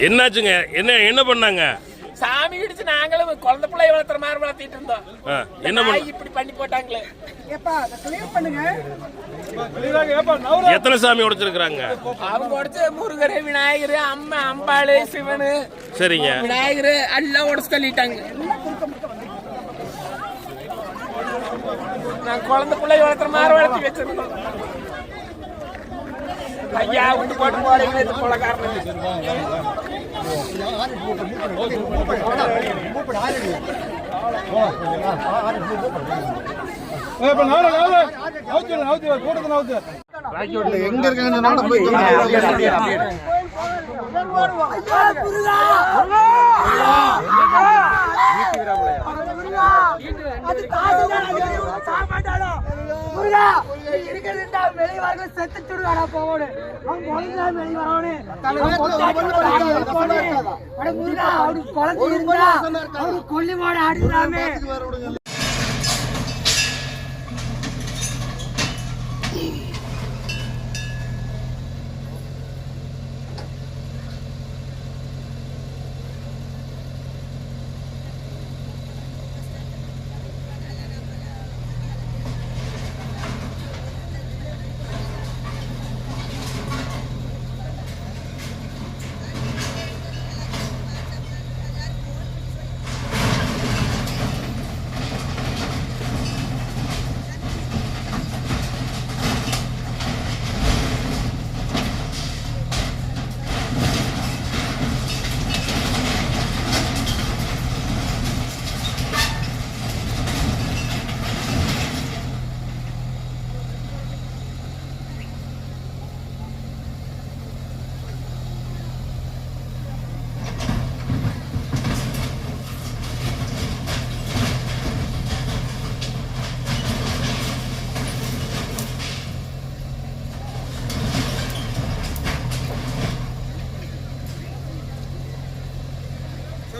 என்னாச்சுங்க? என்ன என்ன பண்ணாங்க? சாமி இடிச்சு நாங்களும் குழந்தை பிள்ளை வளர்த்துற மாதிரி வளர்த்திட்டு இருந்தோம். ஆ, என்ன என்ன பண்ண இப்படி பண்ணி போட்டாங்களே. எத்தனை சாமி உடைச்சிருக்கிறாங்க? அவங்க உடச்ச முருகர் விநாயகர் அம்மா அம்பாளு சிவனு. சரிங்க. விநாயகர் எல்லாம் உடச்சு தள்ளிட்டாங்க. நான் குழந்தை பிள்ளை வளர்த்துற மாதிரி வளர்த்தி வச்சிருந்தோம். ஐயா விட்டு போட்டு போறீங்களே இது போல காரணம் எங்க இருக்காங்கன்னு நீ இருக்கிறதுண்டா, வெளிய வரணும், செத்து சுடுகாடா போகணும். அவன் குழந்தை வெளிய வரணும். அவன். அட முருகா, அவனுக்கு குழந்தை இருந்தா, அவனுக்கு கொல்லி மாடு ஆடிடலாமே.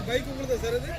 బైక్ కూడా సార్ అది